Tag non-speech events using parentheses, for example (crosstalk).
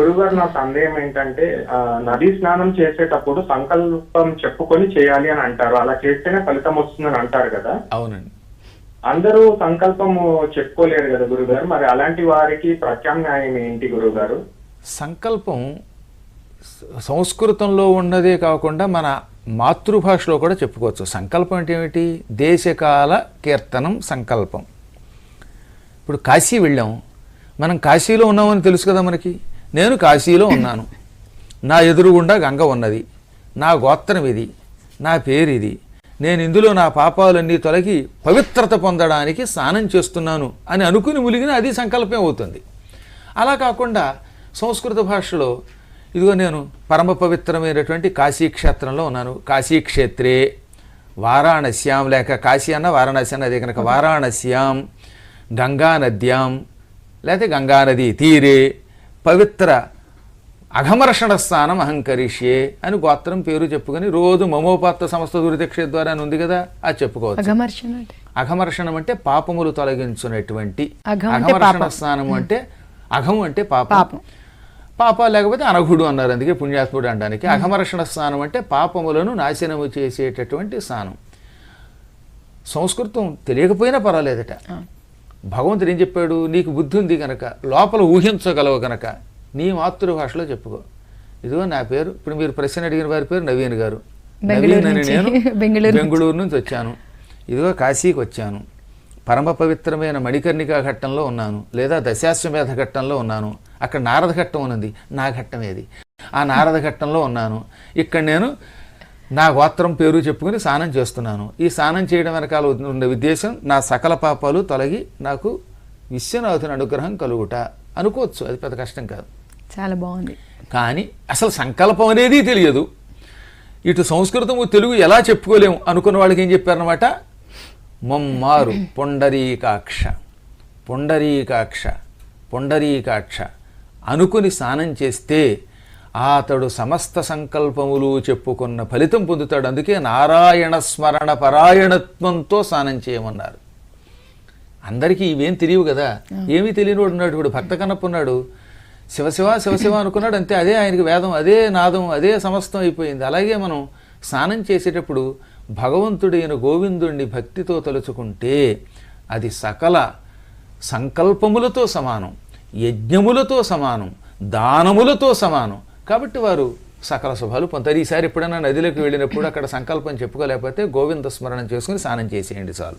గురుగారు నా సందేహం ఏంటంటే నదీ స్నానం చేసేటప్పుడు సంకల్పం చెప్పుకొని చేయాలి అని అంటారు. అలా చేస్తేనే ఫలితం వస్తుందని అంటారు కదా. అవునండి. అందరూ సంకల్పము చెప్పుకోలేరు కదా గురుగారు. మరి అలాంటి వారికి ప్రత్యామ్నాయం ఏంటి గురుగారు? సంకల్పం సంస్కృతంలో ఉన్నదే కాకుండా మన మాతృభాషలో కూడా చెప్పుకోవచ్చు. సంకల్పం అంటే ఏమిటి? దేశకాల కీర్తనం సంకల్పం. ఇప్పుడు కాశీ వెళ్ళాం. మనం కాశీలో ఉన్నామని తెలుసు కదా మనకి? నేను కాశీలో ఉన్నాను. నా ఎదురుగుండా గంగ ఉన్నది. నా గోత్రం ఇది. నా పేరు ఇది నేను ఇందులో నా పాపాలన్నీ తొలగి పవిత్రత పొందడానికి స్నానం చేస్తున్నాను అని అనుకుని ములిగిన అది సంకల్పం అవుతుంది. అలా కాకుండా సంస్కృత భాషలో ఇదిగో నేను పరమ పవిత్రమైనటువంటి కాశీ క్షేత్రంలో ఉన్నాను. కాశీ క్షేత్రే వారాణస్యాం లేక కాశీ అన్న వారాణసి అన్న అదే కనుక వారాణస్యాం గంగానద్యాం లేకపోతే గంగానది తీరే పవిత్ర అఘమర్షణ స్థానం అహంకరిష్యే అని గోత్రం పేరు చెప్పుకొని రోజు మమోపాత్త సమస్త దురితక్షే ద్వారా ఉంది కదా అది చెప్పుకోవచ్చు. అఘమర్షణ అంటే? పాపములు అంటే అఘమర్షణ. స్నానం అంటే అఘం అంటే పాపం. పాపం. పాప లేకపోతే అనఘుడు అన్నారు అందుకే పుణ్యాత్ముడు అనడానికి. అఘమర్షణ స్నానం అంటే పాపములను నాశనము చేసేటటువంటి స్నానం సంస్కృతం తెలియకపోయినా పర్వాలేదట. భగవంతుడు ఏం చెప్పాడు? నీకు బుద్ధి ఉంది కనుక లోపల ఊహించగలవు కనుక నీ మాతృభాషలో చెప్పుకో. ఇదిగో నా పేరు ఇప్పుడు మీరు ప్రశ్న అడిగిన వారి పేరు నవీన్ గారు. నవీన్ అని. నేను (laughs) బెంగళూరు నుంచి. బెంగళూరు నుంచి వచ్చాను. ఇదిగో కాశీకి వచ్చాను. పరమ పవిత్రమైన మణికర్ణికా ఘట్టంలో ఉన్నాను లేదా దశాశ్వమేధ ఘట్టంలో ఉన్నాను. అక్కడ నారద ఘట్టం ఉన్నది నా ఘట్టం ఏది? ఆ నారద ఘట్టంలో ఉన్నాను. ఇక్కడ నేను నా గోత్రం పేరు చెప్పుకుని స్నానం చేస్తున్నాను. ఈ స్నానం చేయడం వెనకాల ఉన్న ఉద్దేశం నా సకల పాపాలు తొలగి నాకు విశ్వనాథుని అనుగ్రహం కలుగుట. అనుకోవచ్చు అది పెద్ద కష్టం కాదు. చాలా బాగుంది. కానీ అసలు సంకల్పం అనేది తెలియదు. ఇటు సంస్కృతము తెలుగు ఎలా చెప్పుకోలేము అనుకున్న వాళ్ళకి ఏం చెప్పారనమాట మమ్మారు పొండరీకాక్ష పొండరీకాక్ష పొండరీకాక్ష అనుకుని స్నానం చేస్తే అతడు సమస్త సంకల్పములు చెప్పుకున్న ఫలితం పొందుతాడు. అందుకే నారాయణ స్మరణ పరాయణత్వంతో స్నానం చేయమన్నారు. అందరికీ ఇవేం తెలియవు కదా? ఏమీ తెలియనివాడు ఉన్నాడు. ఇప్పుడు భక్త కన్నప్ప ఉన్నాడు. శివశివ శివశివ అనుకున్నాడు. అంతే. అదే ఆయనకి వేదం అదే నాదం అదే సమస్తం అయిపోయింది. అలాగే మనం స్నానం చేసేటప్పుడు భగవంతుడైన గోవిందుణ్ణి భక్తితో తలుచుకుంటే అది సకల సంకల్పములతో సమానం యజ్ఞములతో సమానం దానములతో సమానం. కాబట్టి వారు సకల శుభాలు పొందుతారు. ఈసారి ఎప్పుడైనా నదిలోకి వెళ్ళినప్పుడు అక్కడ సంకల్పం చెప్పుకోలేకపోతే గోవింద స్మరణం చేసుకుని స్నానం చేసేయండి చాలు.